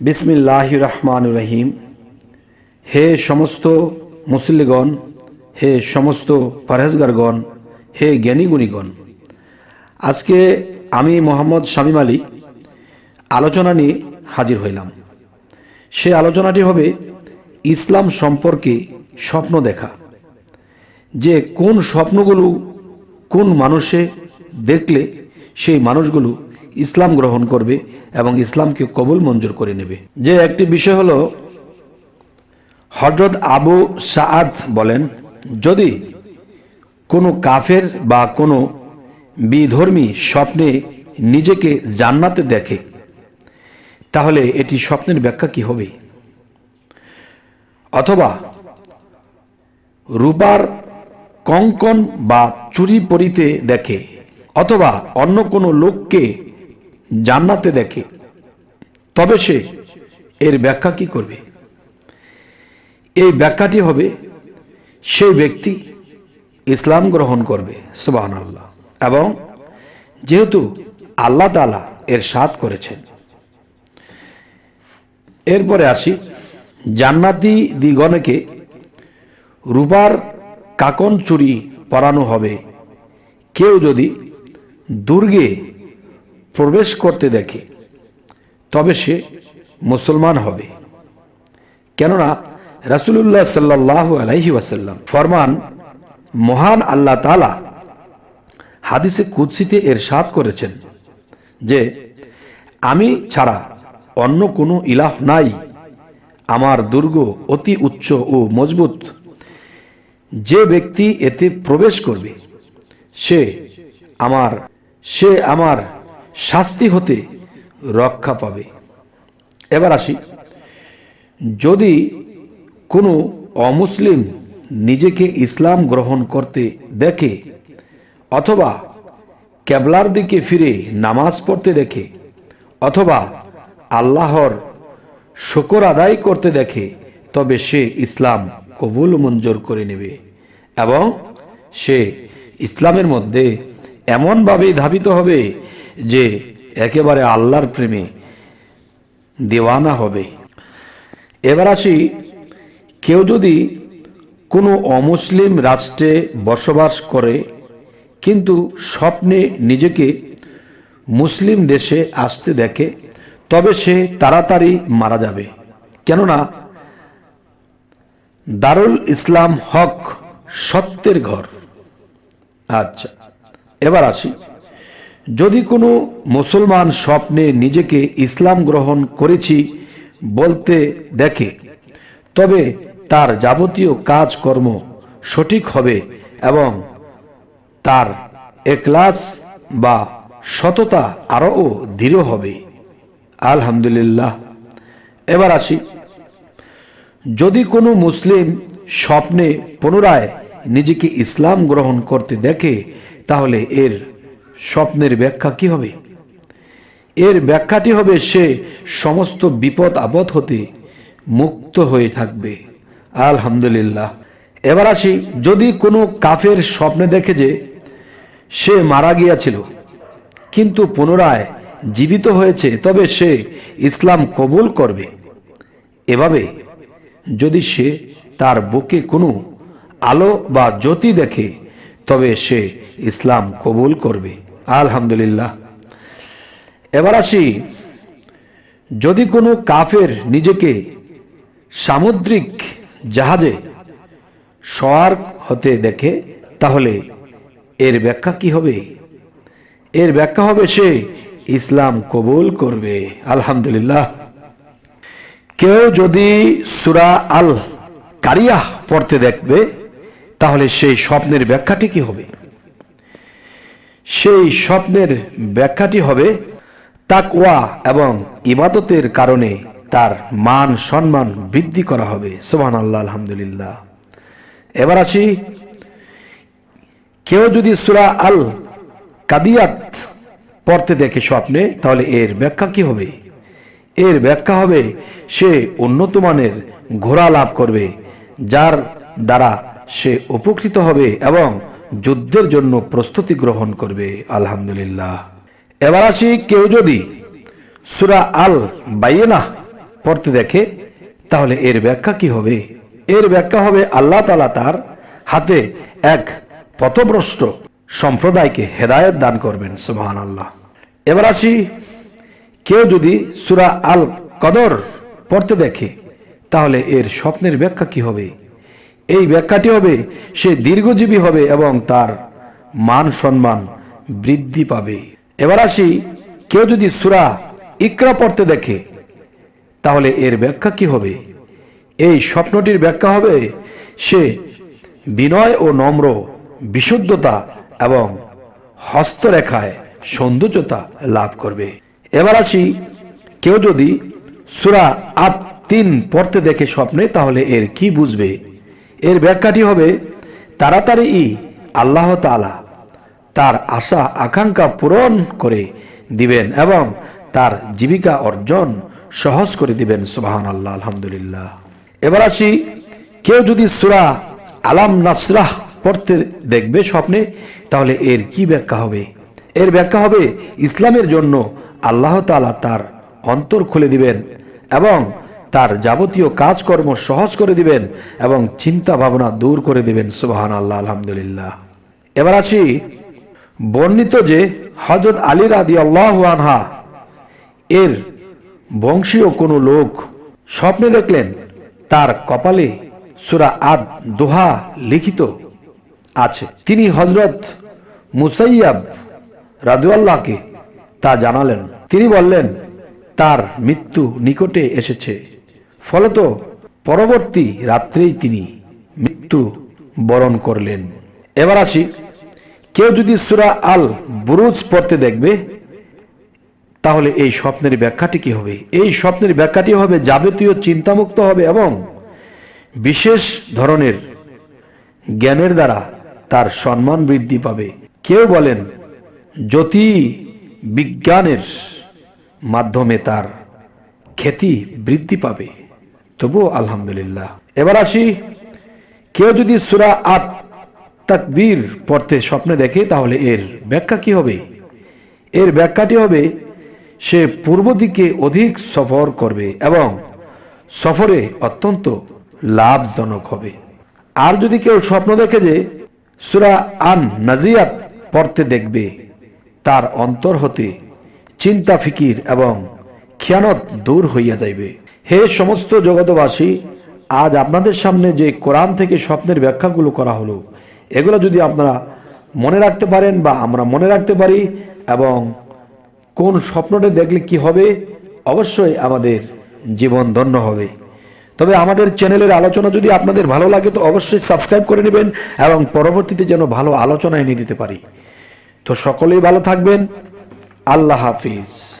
বিসমিল্লাহ রহমান রহিম। হে সমস্ত মুসল্লিগণ, হে সমস্ত পরহেজগারগণ, হে জ্ঞানীগুণীগণ, আজকে আমি মোহাম্মদ শামীম আলী আলোচনা নিয়ে হাজির হইলাম। সে আলোচনাটি হবে ইসলাম সম্পর্কে স্বপ্ন দেখা। যে কোন স্বপ্নগুলো কোন মানুষে দেখলে সেই মানুষগুলো ইসলাম গ্রহণ করবে এবং ইসলামকে কবুল মঞ্জুর করে নেবে। যে একটি বিষয় হলো হজরত আবু সাআদ বলেন, যদি কোনো কাফের বা কোনো বিধর্মী স্বপ্নে নিজেকে জান্নাতে দেখে, তাহলে এটি স্বপ্নের ব্যাখ্যা কি হবে? অথবা রূপার কঙ্কন বা চুরি পরিতে দেখে, অথবা অন্য কোনো লোককে জান্নাতে দেখে, তবে সে এর ব্যাখ্যা কি করবে? এই ব্যাখ্যাটি হবে সেই ব্যক্তি ইসলাম গ্রহণ করবে সুবাহ আল্লাহ এবং যেহেতু আল্লাহ তালা এর সাথ করেছেন, এরপরে আসি, জান্নাতি দিগণকে রূপার কাকন চুরি পরানো হবে। কেউ যদি দুর্গে প্রবেশ করতে দেখে, তবে সে মুসলমান হবে। কেননা রাসুলুল্লাহ সাল্লাহ আলাইহি ওয়াসাল্লাম ফরমান, মহান আল্লাহ তালা হাদিসে কুৎসিতে এর সাত করেছেন যে, আমি ছাড়া অন্য কোনো ইলাফ নাই। আমার দুর্গ অতি উচ্চ ও মজবুত। যে ব্যক্তি এতে প্রবেশ করবে, সে আমার সে আমার শাস্তি হতে রক্ষা পাবে। এবার আসি। যদি কোনো অমুসলিম নিজেকে ইসলাম গ্রহণ করতে দেখে অথবা ক্যাবলার দিকে ফিরে নামাজ পড়তে দেখে অথবা আল্লাহর শকর আদায় করতে দেখে, তবে সে ইসলাম কবুল মঞ্জুর করে নেবে এবং সে ইসলামের মধ্যে এমনভাবেই ধাবিত হবে যে একেবারে আল্লাহর প্রেমে দেওয়ানা হবে। এবার আসি, কেউ যদি কোনো অমুসলিম রাষ্ট্রে বসবাস করে, কিন্তু স্বপ্নে নিজেকে মুসলিম দেশে আসতে দেখে, তবে সে তাড়াতাড়ি মারা যাবে। কেননা দারুল ইসলাম হক সত্যের ঘর। আচ্ছা এবার আসি। যদি কোনো মুসলমান স্বপ্নে নিজেকে ইসলাম গ্রহণ করেছি বলতে দেখে, তবে তার যাবতীয় কাজকর্ম সঠিক হবে এবং তার একলাস বা সততা আরও দৃঢ় হবে। আলহামদুলিল্লাহ। এবার আসি। যদি কোনো মুসলিম স্বপ্নে পুনরায় নিজেকে ইসলাম গ্রহণ করতে দেখে, তাহলে এর স্বপ্নের ব্যাখ্যা কি হবে? এর ব্যাখ্যাটি হবে সে সমস্ত বিপদ আপদ হতে মুক্ত হয়ে থাকবে। আলহামদুলিল্লাহ। এবার আসি, যদি কোনো কাফের স্বপ্নে দেখে যে সে মারা গিয়াছিল, কিন্তু পুনরায় জীবিত হয়েছে, তবে সে ইসলাম কবুল করবে। এভাবে যদি সে তার বুকে কোনো আলো বা জ্যোতি দেখে, তবে সে ইসলাম কবুল করবে। আলহামদুলিল্লাহ। এবার আসি, যদি কোনো কাফের নিজেকে সামুদ্রিক জাহাজে সওয়ার হতে দেখে, তাহলে এর ব্যাখ্যা কি হবে? এর ব্যাখ্যা হবে সে ইসলাম কবুল করবে। আলহামদুলিল্লাহ। কেউ যদি সুরা আল কারিয়াহ পড়তে দেখবে, তাহলে সেই স্বপ্নের ব্যাখ্যাটি কি হবে? সেই স্বপ্নের ব্যাখ্যাটি হবে তাকওয়া এবং ইবাদতের কারণে তার মান সম্মান বৃদ্ধি করা হবে। সোহান আল্লাহ আলহামদুলিল্লাহ। এবার আছি কেউ যদি সুরা আল কাদিয়াত পড়তে দেখে স্বপ্নে, তাহলে এর ব্যাখ্যা কি হবে? এর ব্যাখ্যা হবে, সে উন্নত মানের ঘোড়া লাভ করবে, যার দ্বারা সে উপকৃত হবে এবং যুদ্ধের জন্য প্রস্তুতি গ্রহণ করবে, আলহামদুলিল্লাহ। এবার আসি কেউ যদি সুরা আল বাইনা পড়তে দেখে, তাহলে এর ব্যাখ্যা কি হবে? এর ব্যাখ্যা হবে আল্লাহ তালা তার হাতে এক পথভ্রষ্ট সম্প্রদায়কে হেদায়ত দান করবেন সুবাহান আল্লাহ এবার আসি কেউ যদি সুরা আল কদর পড়তে দেখে, তাহলে এর স্বপ্নের ব্যাখ্যা কি হবে? এই ব্যাখ্যাটি হবে, সে দীর্ঘজীবী হবে এবং তার মান সম্মান বৃদ্ধি পাবে। এবার আসি, কেউ যদি সুরা ইকরা পড়তে দেখে, তাহলে এর ব্যাখ্যা কি হবে? এই স্বপ্নটির ব্যাখ্যা হবে, সে বিনয় ও নম্র, বিশুদ্ধতা এবং হস্তরেখায় সৌন্দর্যতা লাভ করবে। এবার আসি, কেউ যদি সুরা আট তিন পড়তে দেখে স্বপ্নে, তাহলে এর কি বুঝবে? এর ব্যাখ্যাটি হবে, তাড়াতাড়ি ই আল্লাহ তালা তার আশা, আকাঙ্ক্ষা পূরণ করে দিবেন এবং তার জীবিকা অর্জন সহজ করে দিবেন। সুবাহান আল্লাহ আলহামদুলিল্লাহ। এবার আসি, কেউ যদি সুরা আলাম নাসরাহ পড়তে দেখবে স্বপ্নে, তাহলে এর কি ব্যাখ্যা হবে? এর ব্যাখ্যা হবে, ইসলামের জন্য আল্লাহ তাআলা তার অন্তর খুলে দিবেন এবং তার যাবতীয় কাজকর্ম সহজ করে দিবেন এবং চিন্তা ভাবনা দূর করে দিবেন সুবাহান আল্লাহ আলহামদুলিল্লাহ। এবার আসি, বর্ণিত যে হজরত আলী রাদি আল্লাহ আনহা, এর বংশীয় কোনো লোক স্বপ্নে দেখলেন, তার কপালে সুরা আদ দোহা লিখিত আছে। তিনি হজরত মুসাইয়াব রাদুয়াল্লাহকে তা জানালেন। তিনি বললেন, তার মৃত্যু নিকটে এসেছে। ফলত পরবর্তী রাত্রেই তিনি মৃত্যু বরণ করলেন। এবার আসি, কেউ যদি সুরা আল বুরুজ পড়তে দেখবে, তাহলে এই স্বপ্নের ব্যাখ্যাটি কি হবে? এই স্বপ্নের ব্যাখ্যাটি হবে যাবতীয় চিন্তামুক্ত হবে এবং বিশেষ ধরনের জ্ঞানের দ্বারা তার সম্মান বৃদ্ধি পাবে। কেউ বলেন, জ্যোতি বিজ্ঞানের মাধ্যমে তার খ্যাতি বৃদ্ধি পাবে। তবুও আলহামদুলিল্লাহ। এবার আসি, কেউ যদি সুরা আত তাকবীর পড়তে স্বপ্নে দেখে, তাহলে এর ব্যাখ্যা কি হবে? এর ব্যাখ্যাটি হবে, সে পূর্ব দিকে অধিক সফর করবে এবং সফরে অত্যন্ত লাভজনক হবে। আর যদি কেউ স্বপ্ন দেখে যে সুরা আন নাজিয়াত পড়তে দেখবে, তার অন্তর হতে চিন্তা, ফিকির এবং খেয়ানত দূর হইয়া যাইবে। হে সমস্ত জগতবাসী আজ আপনাদের সামনে যে কোরআন থেকে স্বপ্নের ব্যাখ্যাগুলো করা হলো, এগুলো যদি আপনারা মনে রাখতে পারেন বা আমরা মনে রাখতে পারি এবং কোন স্বপ্নটা দেখলে কি হবে, অবশ্যই আমাদের জীবন ধন্য হবে। তবে আমাদের চ্যানেলের আলোচনা যদি আপনাদের ভালো লাগে, তো অবশ্যই সাবস্ক্রাইব করে নেবেন এবং পরবর্তীতে যেন ভালো আলোচনা এনে দিতে পারি। তো সকলেই ভালো থাকবেন। আল্লাহ হাফিজ।